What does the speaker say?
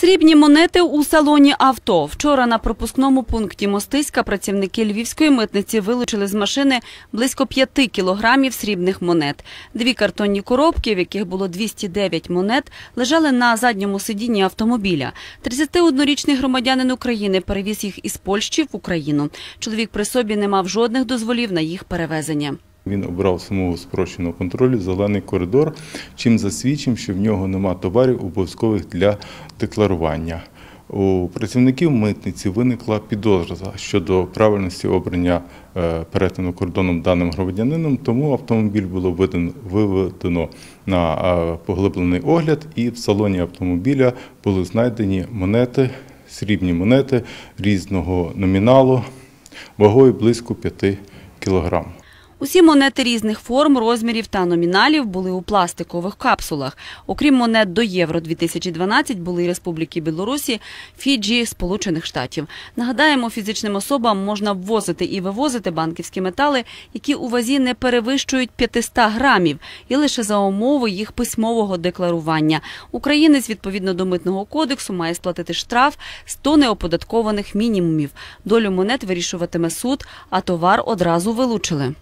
Срібні монети у салоні авто. Вчора на пропускному пункті Мостиська працівники львівської митниці вилучили з машини близько 5 кілограмів срібних монет. Дві картонні коробки, в яких було 209 монет, лежали на задньому сидінні автомобіля. 31-річний громадянин України перевіз їх із Польщі в Україну. Чоловік при собі не мав жодних дозволів на їх перевезення. Він обрав самого спрощеного контролю зелений коридор, чим засвідчив, що в нього нема товарів обов'язкових для декларування. У працівників митниці виникла підозра щодо правильності обрання е, перетину кордоном даним громадянином, тому автомобіль було виведено на е, поглиблений огляд, і в салоні автомобіля були знайдені монети, срібні монети різного номіналу, вагою близько 5 кілограм. Усі монети різних форм, розмірів та номіналів були у пластикових капсулах. Окрім монет до Євро 2012 були Республіки Білорусі, Фіджі, Сполучених Штатів. Нагадаємо, фізичним особам можна ввозити і вивозити банківські метали, які у вазі не перевищують 500 грамів, і лише за умови їх письмового декларування. Українець відповідно до митного кодексу має сплатити штраф 100 неоподаткованих мінімумів. Долю монет вирішуватиме суд, а товар одразу вилучили.